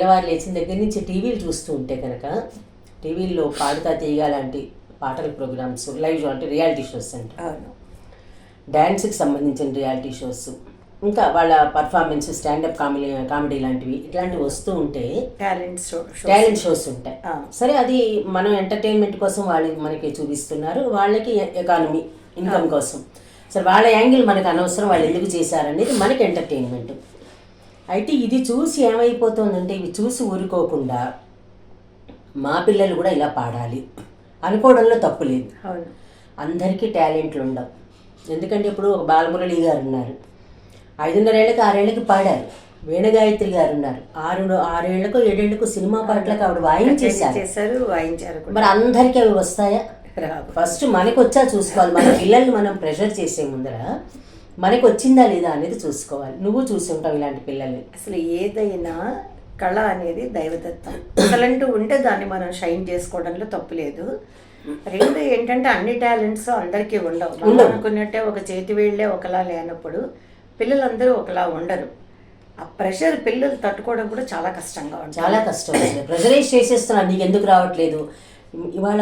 తెల్లవారు లేచిన దగ్గర నుంచి టీవీలు చూస్తూ ఉంటే కనుక టీవీల్లో పాడుతా తీయగా లాంటి పాటల ప్రోగ్రామ్స్ లైవ్ అంటే రియాలిటీ షోస్ అంటే. అవును. డ్యాన్స్కి సంబంధించిన రియాలిటీ షోస్ ఇంకా వాళ్ళ పర్ఫార్మెన్స్ స్టాండప్ కామెడీ కామెడీ లాంటివి ఇట్లాంటివి వస్తూ ఉంటే talent show show talent shows ఉంటాయి. సరే అది మనం ఎంటర్టైన్మెంట్ కోసం వాళ్ళు మనకి చూపిస్తున్నారు. వాళ్ళకి ఎకానమీ ఇన్కమ్ కోసం. సరే వాళ్ళ యాంగిల్ మనకు అనవసరం వాళ్ళు ఎందుకు చేశారనేది మనకి ఎంటర్టైన్మెంట్. అయితే ఇది చూసి ఏమైపోతుందంటే ఇవి చూసి ఊరుకోకుండా మా పిల్లలు కూడా ఇలా పాడాలి. అనుకోవడంలో తప్పు లేదు. అందరికీ టాలెంట్లు ఉండవు. ఎందుకంటే ఇప్పుడు ఒక బాలమురళి గారు ఉన్నారు. ఐదున్నరేళ్ళకి ఆరేళ్ళకి పాడారు. వేణుగాయత్రి గారు ఉన్నారు. ఆరు ఆరేళ్ళకు ఏడేళ్ళకు సినిమా పాటలకు ఆవిడ వాయించేశారు చేశారు. వాయించారు మరి అందరికీ అవి వస్తాయా. ఫస్ట్ మనకు వచ్చా చూసుకోవాలి. మన పిల్లల్ని మనం ప్రెషర్ చేసే ముందర మనకు వచ్చిందా లేదా అనేది చూసుకోవాలి. నువ్వు చూసి ఉంటావు ఇలాంటి పిల్లల్ని. అసలు ఏదైనా కళ అనేది దైవదత్తం అసలంటూ ఉంటే దాన్ని మనం షైన్ చేసుకోవడంలో తప్పు లేదు. రెండు ఏంటంటే అన్ని టాలెంట్స్ అందరికీ ఉండవు. మనం అనుకున్నట్టే ఒక చేతి వేళ్ళే ఒకలా లేనప్పుడు పిల్లలందరూ ఒకలా ఉండరు. ఆ ప్రెషర్ పిల్లలు తట్టుకోవడం కూడా చాలా కష్టంగా ఉంటుంది. చాలా కష్టం ప్రెషరైజ్ చేసేస్తున్నాను నీకు ఎందుకు రావట్లేదు? ఇవాళ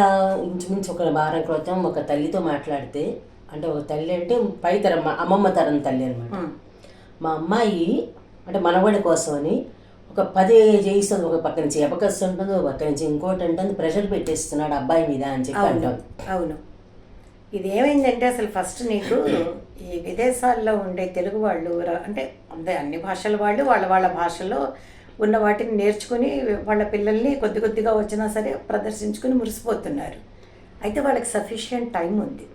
ఇంచుమించు ఒక వారం క్రితం ఒక తల్లితో మాట్లాడితే అంటే ఒక తల్లి అంటే పై తరం అమ్మమ్మ తరం తల్లి అనమాట. మా అమ్మాయి అంటే మనవడి కోసమని ఒక పది చేయిస్తుంది ఒక పక్క నుంచి. ఎపకస్ ఉంటుంది ఒక పక్క నుంచి ఇంకోటి ఉంటుంది ప్రెషర్ పెట్టేస్తున్నాడు అబ్బాయి మీద అని చెప్పి అంటాం. అవును. ఇది ఏమైందంటే అసలు ఫస్ట్ నీకు ఈ విదేశాల్లో ఉండే తెలుగు వాళ్ళు అంటే అన్ని భాషల వాళ్ళు వాళ్ళ వాళ్ళ భాషల్లో ఉన్న వాటిని నేర్చుకుని వాళ్ళ పిల్లల్ని కొద్ది కొద్దిగా వచ్చినా సరే ప్రదర్శించుకుని మురిసిపోతున్నారు. అయితే వాళ్ళకి సఫిషియంట్ టైం ఉంది.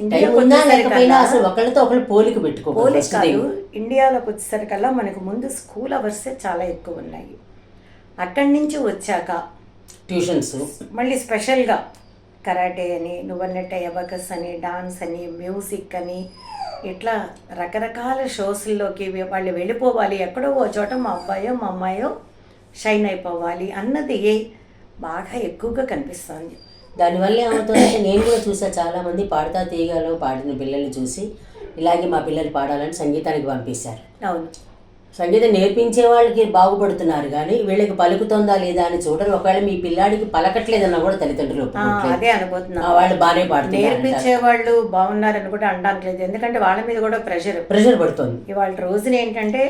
ఇండియాకి లేకపోయినా అసలు ఒకళ్ళతో ఒకళ్ళు పోలిక పెట్టుకో first కాదు. ఇండియాలోకి వచ్చేసరికల్లా మనకు ముందు స్కూల్ అవర్సే చాలా ఎక్కువ ఉన్నాయి. అక్కడి నుంచి వచ్చాక ట్యూషన్స్. మళ్ళీ స్పెషల్గా కరాటే అని నువ్వన్నట్టే అబకస్ అని డాన్స్ అని మ్యూజిక్ అని ఇట్లా రకరకాల షోస్ల్లోకి వాళ్ళు వెళ్ళిపోవాలి. ఎక్కడో ఓ చోట మా అబ్బాయో మా అమ్మాయో షైన్ అయిపోవాలి అన్నది బాగా ఎక్కువగా కనిపిస్తుంది. దానివల్ల ఏమవుతుందంటే నేను కూడా చూసా చాలా మంది పాడుతా తీయగాలో పాడిన పిల్లల్ని చూసి ఇలాగే మా పిల్లలు పాడాలని సంగీతానికి పంపిస్తారు. అవును. సంగీతం నేర్పించే వాళ్ళకి బాగుపడుతున్నారు కానీ వీళ్ళకి పలుకుతుందా లేదా అని చూడరు. ఒకవేళ మీ పిల్లాడికి పలకట్లేదన్నా కూడా తల్లిదండ్రులు. అదే అనుకుంటున్నా వాళ్ళు బాగానే పాడుతున్నారు నేర్పించే వాళ్ళు బాగున్నారని కూడా అనడానికి లేదు. ఎందుకంటే వాళ్ళ మీద కూడా ప్రెషర్. ప్రెషర్ పడుతుంది. ఇవాళ రోజున ఏంటంటే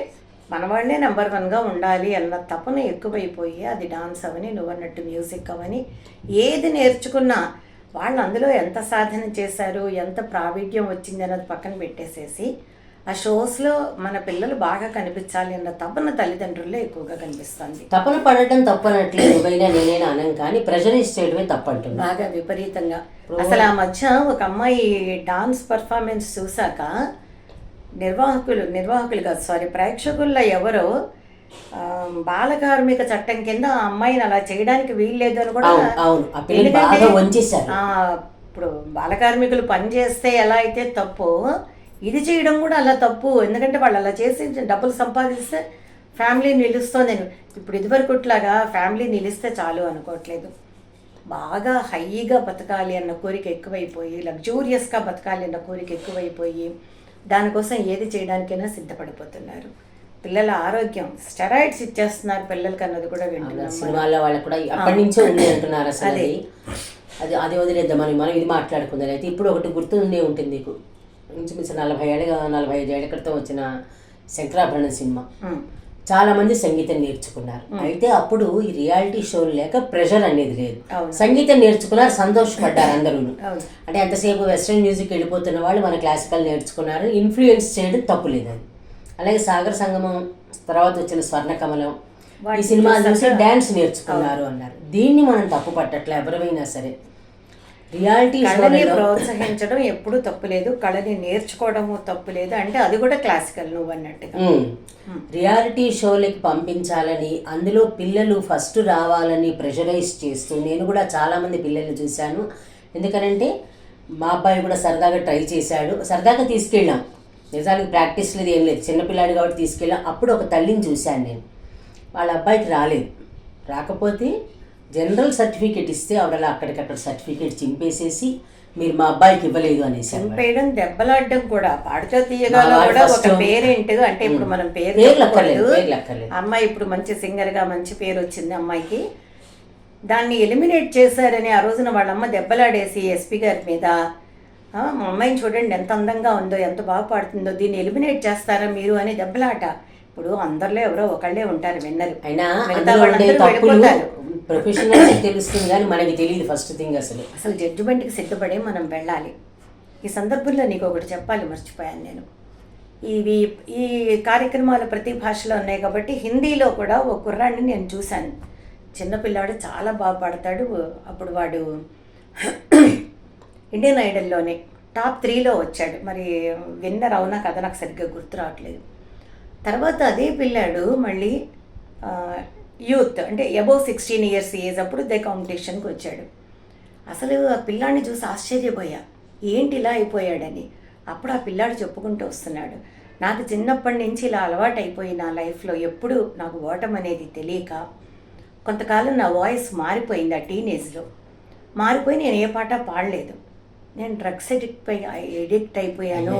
మన వాళ్ళే నెంబర్ వన్గా ఉండాలి అన్న తపన ఎక్కువైపోయి అది డాన్స్ అవని నువ్వు అన్నట్టు మ్యూజిక్ అవని ఏది నేర్చుకున్నా వాళ్ళు అందులో ఎంత సాధన చేశారు ఎంత ప్రావీణ్యం వచ్చింది అన్నది పక్కన పెట్టేసేసి ఆ షోస్లో మన పిల్లలు బాగా కనిపించాలి అన్న తపన తల్లిదండ్రుల్లో ఎక్కువగా కనిపిస్తుంది. తపన పడటం తప్పనట్లేదు నేనైనా అనం కానీ ప్రెషరైజ్ చేయడమే తప్పంటున్నా. బాగా విపరీతంగా. అసలు ఆ మధ్య ఒక అమ్మాయి డాన్స్ పర్ఫార్మెన్స్ చూశాక నిర్వాహకులు నిర్వాహకులు కాదు సారీ ప్రేక్షకుల్లో ఎవరో బాల కార్మిక చట్టం కింద ఆ అమ్మాయిని అలా చేయడానికి వీల్లేదు అని కూడా ఎందుకంటే, ఇప్పుడు బాల కార్మికులు పని చేస్తే ఎలా అయితే తప్పు ఇది చేయడం కూడా అలా తప్పు. ఎందుకంటే వాళ్ళు అలా చేసి డబ్బులు సంపాదిస్తే ఫ్యామిలీ నిలుస్తుంది. ఇప్పుడు ఇదివరకుట్లాగా ఫ్యామిలీ నిలిస్తే చాలు అనుకోవట్లేదు. బాగా హైగా బతకాలి అన్న కోరిక ఎక్కువైపోయి లగ్జూరియస్గా బతకాలి అన్న కోరిక ఎక్కువైపోయి దానికోసం ఏది చేయడానికైనా సిద్ధపడిపోతున్నారు. పిల్లల ఆరోగ్యం స్టెరాయిడ్స్ ఇచ్చేస్తున్నారు పిల్లలకి అన్నది కూడా వింటున్నాం మనం. సినిమాల్లో వాళ్ళకు కూడా అప్పటి నుంచే ఉంది అంటున్నారు అసలు అది. అది. అది వదిలేద్దాం మనం మనం ఇది మాట్లాడుకుందాం. అయితే ఇప్పుడు ఒకటి గుర్తుండే ఉంటుంది నీకు. ఇంచుమించు నలభై ఏళ్ళగా నలభై ఐదు ఏళ్ళ క్రితం వచ్చిన శంకరాభరణం సినిమా. ఉమ్. చాలా మంది సంగీతం నేర్చుకున్నారు. అయితే అప్పుడు ఈ రియాలిటీ షోలు లేక ప్రెషర్ అనేది లేదు. సంగీతం నేర్చుకున్నారు సంతోషపడ్డారు అందరూ అంటే ఎంతసేపు వెస్ట్రన్ మ్యూజిక్ వెళ్ళిపోతున్న వాళ్ళు మన క్లాసికల్ నేర్చుకున్నారు ఇన్ఫ్లుయెన్స్ చేయడం తప్పు లేదని అలాగే సాగర సంగమం తర్వాత వచ్చిన స్వర్ణ కమలం ఈ సినిమా చూసి డాన్స్ నేర్చుకున్నారు అన్నారు. దీన్ని మనం తప్పు పట్టట్లే ఎవరైనా సరే. రియాలిటీ కళని ప్రోత్సహించడం ఎప్పుడూ తప్పులేదు. కళని నేర్చుకోవడము తప్పులేదు. అంటే అది కూడా క్లాసికల్ నువ్వు అన్నట్టుగా. రియాలిటీ షోలకి పంపించాలని అందులో పిల్లలు ఫస్ట్ రావాలని ప్రెషరైజ్ చేస్తూ నేను కూడా చాలామంది పిల్లల్ని చూశాను. ఎందుకనంటే మా అబ్బాయి కూడా సరదాగా ట్రై చేశాడు. సరదాగా తీసుకెళ్ళాం. నిజానికి ప్రాక్టీస్ లేదు ఏం లేదు. చిన్నపిల్లాడు కాబట్టి తీసుకెళ్ళాం. అప్పుడు ఒక తల్లిని చూశాను నేను. వాళ్ళ అబ్బాయికి రాలేదు. రాకపోతే జనరల్ సర్టిఫికేట్ ఇస్తే ఆవిడ అక్కడికక్కడ సర్టిఫికేట్ చింపేసేసి మీరు మా అబ్బాయికి ఇవ్వలేదు అనేసి చంపేయడం దెబ్బలాడడం కూడా పాడుతో తీయగాలో కూడా ఒక పేరెంట్ అంటే ఇప్పుడు మనం పేరు. అమ్మాయి ఇప్పుడు మంచి సింగర్గా మంచి పేరు వచ్చింది అమ్మాయికి. దాన్ని ఎలిమినేట్ చేశారని ఆ రోజున వాళ్ళ అమ్మ దెబ్బలాడేసి ఎస్పీ గారి మీద మా అమ్మాయిని చూడండి ఎంత అందంగా ఉందో ఎంత బాగా పాడుతుందో దీన్ని ఎలిమినేట్ చేస్తారా మీరు అని దెబ్బలాట. ఇప్పుడు అందరిలో ఎవరో ఒకళ్ళే ఉంటారు విన్నరు. అయినా ప్రొఫెషనల్ తెలుస్తుంది కానీ మనకి తెలియదు ఫస్ట్ థింగ్ అసలు. అసలు జడ్జిమెంట్కి సిద్ధపడి మనం వెళ్ళాలి. ఈ సందర్భంలో నీకు ఒకటి చెప్పాలి మర్చిపోయాను నేను. ఇవి ఈ కార్యక్రమాలు ప్రతి భాషలో ఉన్నాయి కాబట్టి హిందీలో కూడా ఒక కుర్రాడిని నేను చూశాను. చిన్నపిల్లాడు చాలా బాగా పాడతాడు. అప్పుడు వాడు ఇండియన్ ఐడల్లోనే టాప్ త్రీలో వచ్చాడు. మరి విన్నర్ అవునా కదా నాకు సరిగ్గా గుర్తు రావట్లేదు. తర్వాత అదే పిల్లాడు మళ్ళీ యూత్ అంటే అబౌవ్ సిక్స్టీన్ ఇయర్స్ ఏజ్ అప్పుడు దే కాంపిటీషన్కి వచ్చాడు. అసలు ఆ పిల్లాడిని చూసి ఆశ్చర్యపోయా. ఏంటి ఇలా అయిపోయాడని. అప్పుడు ఆ పిల్లాడు చెప్పుకుంటూ వస్తున్నాడు. నాకు చిన్నప్పటి నుంచి ఇలా అలవాటు అయిపోయి నా లైఫ్లో ఎప్పుడు నాకు ఓటం అనేది తెలియక కొంతకాలం నా వాయిస్ మారిపోయింది ఆ టీనేజ్లో మారిపోయి నేను ఏ పాట పాడలేదు. నేను డ్రగ్స్ ఎడిక్ట్ అయి ఎడిక్ట్ అయిపోయాను.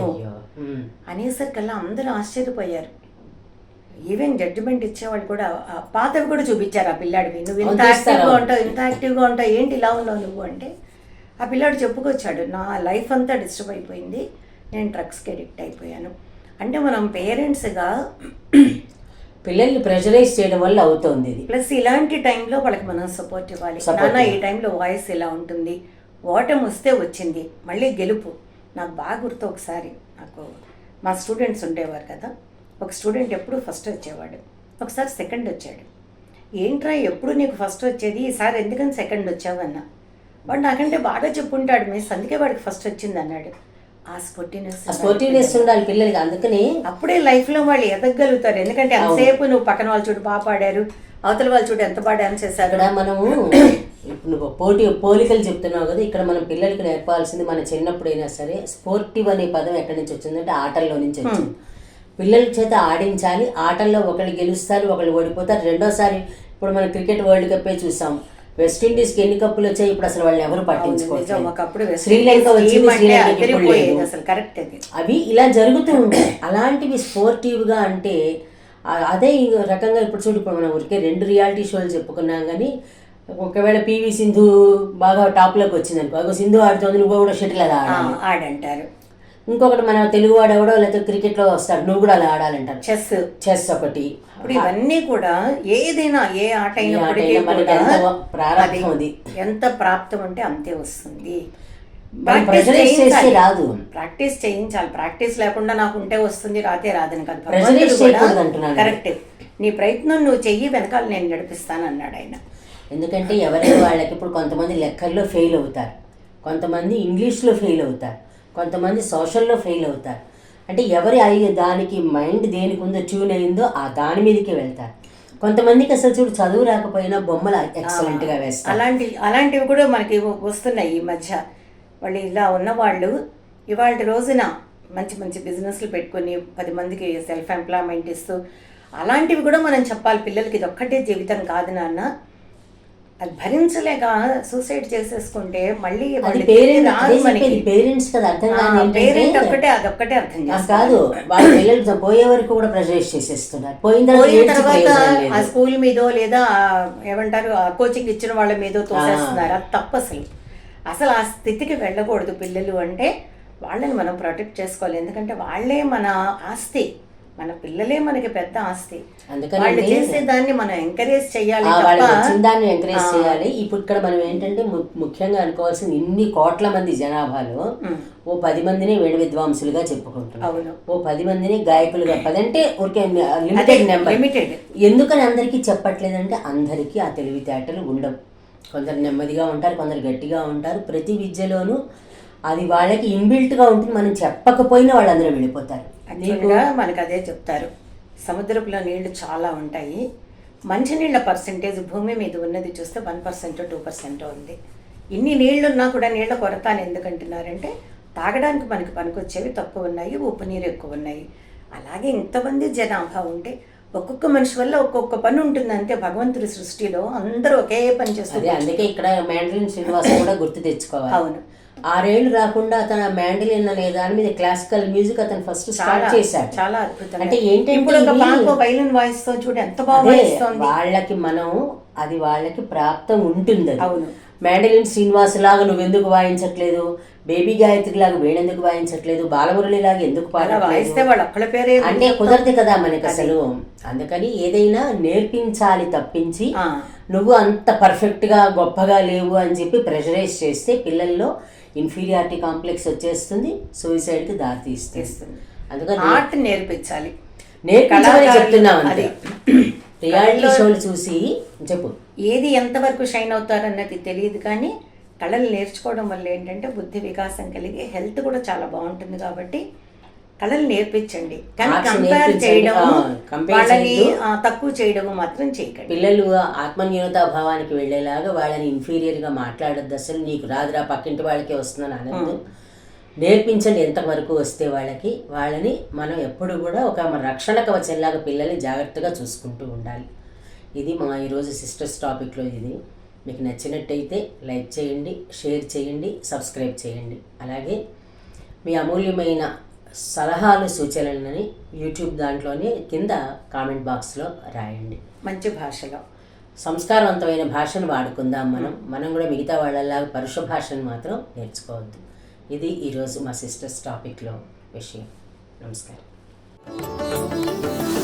అనేసరికల్లా అందరూ ఆశ్చర్యపోయారు. ఈవెన్ జడ్జిమెంట్ ఇచ్చేవాళ్ళు కూడా ఆ పాతవి కూడా చూపించారు ఆ పిల్లాడివి. నువ్వు ఇంత. యాక్టివ్గా ఉంటావు ఇంత యాక్టివ్గా ఉంటావు ఏంటి ఇలా ఉన్నావు నువ్వు? అంటే ఆ పిల్లాడు చెప్పుకొచ్చాడు నా లైఫ్ అంతా డిస్టర్బ్ అయిపోయింది నేను డ్రగ్స్కి అడిక్ట్ అయిపోయాను. అంటే మనం పేరెంట్స్గా పిల్లల్ని ప్రెషరైజ్ చేయడం వల్ల అవుతుంది ఇది. ప్లస్ ఇలాంటి టైంలో వాళ్ళకి మనం సపోర్ట్ ఇవ్వాలి. నాన్న ఈ. టైంలో వాయిస్ ఇలా ఉంటుంది ఓటం వస్తే వచ్చింది మళ్ళీ గెలుపు. నాకు బాగా గుర్తు ఒకసారి నాకు మా స్టూడెంట్స్ ఉండేవారు కదా ఒక స్టూడెంట్ ఎప్పుడు ఫస్ట్ వచ్చేవాడు. ఒకసారి సెకండ్ వచ్చాడు. ఏంట్రా ఎప్పుడు నీకు ఫస్ట్ వచ్చేది? ఈసారి ఎందుకని సెకండ్ వచ్చావు? అన్న. వాడు నాకంటే బాగా చెప్పుంటాడు మిస్ అందుకే వాడికి ఫస్ట్ వచ్చింది అన్నాడు. ఆ స్పోర్టినెస్ ఆ స్పోర్టివ్నెస్ ఉండాలి పిల్లలకి అందుకని అప్పుడే లైఫ్లో వాళ్ళు ఎదగలుగుతారు. ఎందుకంటే ఎంతసేపు నువ్వు పక్కన వాళ్ళు చూడు బాగా పాడారు అవతల వాళ్ళు చూడు ఎంత బాగా డాన్స్ చేశారు? మనము ఇప్పుడు నువ్వు పోటీ పోలికలు చెప్తున్నావు కదా ఇక్కడ మనం పిల్లలకి నేర్పాల్సింది మన చిన్నప్పుడైనా సరే స్పోర్టివ్ అనే పదం ఎక్కడి నుంచి వచ్చిందంటే ఆటల్లో నుంచి వచ్చింది. పిల్లల చేత ఆడించాలి. ఆటల్లో ఒకళ్ళు గెలుస్తారు ఒకళ్ళు ఓడిపోతారు. రెండోసారి ఇప్పుడు మనం క్రికెట్ వరల్డ్ కప్ చూసాం. వెస్టిండీస్కి ఎన్ని కప్పులు వచ్చాయి? ఇప్పుడు అసలు వాళ్ళు ఎవరు నిజం. పట్టించుకోవట్లేదు ఒకప్పుడు శ్రీలంక వచ్చింది అవి ఇలా జరుగుతూ ఉంటాయి. అలాంటివి స్పోర్టివ్గా అంటే అదే రకంగా ఇప్పుడు చూడు ఇప్పుడు మనం ఊరికే రెండు రియాలిటీ షోలు చెప్పుకున్నాం కానీ ఒకవేళ పివి సింధు బాగా టాప్లోకి వచ్చింది అనుకో సింధు ఆడుతోంది నువ్వు కూడా షటిల్ అలా ఆడంటారు. ఇంకొకటి మన తెలుగు వాడు ఎవడో లేకపోతే క్రికెట్లో వస్తాడు నువ్వు కూడా అలా ఆడాలంటారు. చెస్ చెస్ ఒకటి. ఇప్పుడు ఇవన్నీ కూడా ఏదైనా ఏ ఆట అయినప్పటికీ ఎంత ప్రాప్తం అంటే అంతే వస్తుంది. రాదు. ప్రాక్టీస్ చేయించాలి. ప్రాక్టీస్ లేకుండా నాకు ఉంటే వస్తుంది రాతే రాదని కాదు. కరెక్ట్ నీ ప్రయత్నం నువ్వు చెయ్యి వెనకాల నేను నడిపిస్తాను అన్నాడు ఆయన. ఎందుకంటే ఎవరైనా వాళ్ళకి ఇప్పుడు కొంతమంది లెక్కల్లో ఫెయిల్ అవుతారు. కొంతమంది ఇంగ్లీష్లో ఫెయిల్ అవుతారు. కొంతమంది సోషల్లో ఫెయిల్ అవుతారు. అంటే ఎవరి అయి దానికి మైండ్ దేనికి ఉందో ట్యూన్ అయిందో ఆ దాని మీదకి వెళ్తారు. కొంతమందికి అసలు చూడు చదువు రాకపోయినా బొమ్మలు ఎక్సలెంట్గా వేస్తారు. అలాంటి అలాంటివి కూడా మనకి వస్తున్నాయి ఈ మధ్య. వాళ్ళు ఇలా ఉన్నవాళ్ళు ఇవాళ రోజున మంచి మంచి బిజినెస్లు పెట్టుకొని పది మందికి సెల్ఫ్ ఎంప్లాయ్మెంట్ ఇస్తూ అలాంటివి కూడా మనం చెప్పాలి. పిల్లలకి ఇది ఒక్కటే జీవితం కాదు నాన్న. అది భరించలేక సూసైడ్ చేసేసుకుంటే మళ్ళీ పేరెంట్స్ కదా అర్థం కాదు పేరెంట్ ఒక్కటే అదొక్కటే అర్థం కాదు వాళ్ళ పిల్లలు పోయే వరకు కూడా ప్రెషరైజ్ చేసేస్తున్నారు. పోయిన తర్వాత ఆ. స్కూల్ మీదో లేదా ఏమంటారు కోచింగ్ ఇచ్చిన వాళ్ళ మీదో తోసేస్తున్నారు. అది తప్పు అసలు. అసలు ఆ స్థితికి వెళ్ళకూడదు పిల్లలు అంటే వాళ్ళని మనం ప్రొటెక్ట్ చేసుకోవాలి. ఎందుకంటే వాళ్ళే మన ఆస్తి. మన పిల్లలే మనకి పెద్ద ఆస్తి. అందుకని వాళ్ళు చేసే దాన్ని మనం ఎంకరేజ్ చేయాలి దాన్ని ఎంకరేజ్ చేయాలి. ఇప్పుడు ఇక్కడ మనం ఏంటంటే ముఖ్యంగా అనుకోవాల్సింది ఇన్ని కోట్ల మంది జనాభాలో ఓ పది మందిని వేణు విద్వాంసులుగా చెప్పుకుంటున్నాం అవును. ఓ పది మందిని గాయకులుగా పదంటే ఊరికే లిమిటెడ్ నెంబర్ ఎందుకని అందరికీ చెప్పట్లేదంటే అందరికీ ఆ తెలివితేటలు ఉండవు. కొందరు నెమ్మదిగా ఉంటారు కొందరు గట్టిగా ఉంటారు. ప్రతి విద్యలోనూ అది వాళ్ళకి ఇన్బిల్ట్గా ఉంటుంది. మనం చెప్పకపోయినా వాళ్ళందరూ వెళ్ళిపోతారు. యాక్చువల్గా మనకు అదే చెప్తారు. సముద్రపులో నీళ్ళు చాలా ఉంటాయి. మంచినీళ్ళ పర్సంటేజ్ భూమి మీద ఉన్నది చూస్తే వన్ పర్సెంట్ టూ పర్సెంట్ ఉంది. ఇన్ని నీళ్ళున్నా కూడా నీళ్ళ కొరత అని ఎందుకంటున్నారంటే తాగడానికి మనకి పనికొచ్చేవి తక్కువ ఉన్నాయి ఉప్పు నీరు ఎక్కువ ఉన్నాయి. అలాగే ఇంతమంది జనాభా ఉంటే ఒక్కొక్క మనిషి వల్ల ఒక్కొక్క పని ఉంటుంది అంతే. భగవంతుడి సృష్టిలో అందరూ ఒకే పని చేస్తారు అదే అందుకే ఇక్కడ మ్యాండ్రిన్ శ్రీనివాస్ కూడా గుర్తు తెచ్చుకోవాలి. అవును. ఆరేళ్ళు రాకుండా అతను మ్యాండిలిన్ అనే దాని మీద క్లాసికల్ మ్యూజిక్ అతను ఫస్ట్ స్టార్ట్ చేశాడు. చాలా అద్భుతం అంటే ఏంటంటే వైలిన్ వాయిస్తో చూడు ఎంత వాళ్ళకి మనం అది వాళ్ళకి ప్రాప్తం ఉంటుంది. అవును. మ్యాండలిన్ శ్రీనివాస్ లాగా నువ్వు ఎందుకు వాయించట్లేదు? బేబీ గాయత్రి లాగా వీడెందుకు వాయించట్లేదు? బాలమురళి లాగా ఎందుకు వాయిస్తే వాళ్ళు ఒక్కళ్ళ పేరే అంటే కుదరదు కదా మనకి అసలు. అందుకని ఏదైనా నేర్పించాలి తప్పించి నువ్వు అంత పర్ఫెక్ట్గా గొప్పగా లేవు అని చెప్పి ప్రెషరైజ్ చేస్తే పిల్లల్లో ఇన్ఫీరియారిటీ కాంప్లెక్స్ వచ్చేస్తుంది సూసైడ్కి దారి తీస్తుంది ఇస్తుంది. అందుకని ఆర్ట్ నేర్పించాలి నేర్పించమని కళాకారులు- చెప్తున్నాం అది. రియాలిటీ షోలు చూసి చెప్పు ఏది ఎంతవరకు షైన్ అవుతారన్నది తెలియదు కానీ కళలు నేర్చుకోవడం వల్ల ఏంటంటే బుద్ధి వికాసం కలిగి హెల్త్ కూడా చాలా బాగుంటుంది కాబట్టి కళలు నేర్పించండి. కానీ కంపేర్. చేయడం వాళ్ళని తక్కువ చేయడం మాత్రం చేయకండి. పిల్లలు ఆత్మన్యూనతా భావానికి వెళ్ళేలాగా వాళ్ళని inferior గా మాట్లాడొద్దు. అసలు నీకు రాదురా పక్కింటి వాళ్ళకే వస్తుందని అనద్దు. నేర్పించండి ఎంతవరకు వస్తే వాళ్ళకి. వాళ్ళని మనం ఎప్పుడు కూడా ఒక మన రక్షణ కవచంలాగా పిల్లల్ని జాగ్రత్తగా చూసుకుంటూ ఉండాలి. ఇది మా ఈరోజు సిస్టర్స్ టాపిక్లో ఇది. మీకు నచ్చినట్టయితే లైక్ చేయండి షేర్ చేయండి సబ్స్క్రైబ్ చేయండి. అలాగే మీ అమూల్యమైన సలహాలు సూచనలని యూట్యూబ్ దాంట్లోనే కింద కామెంట్ బాక్స్లో రాయండి. మంచి భాషలో. సంస్కారవంతమైన భాషను వాడుకుందాం మనం. మనం కూడా మిగతా వాళ్ళలాగా పరుష భాషను మాత్రం నేర్చుకోవద్దు. ఇది ఈరోజు మా సిస్టర్స్ టాపిక్లో విషయం. నమస్కారం.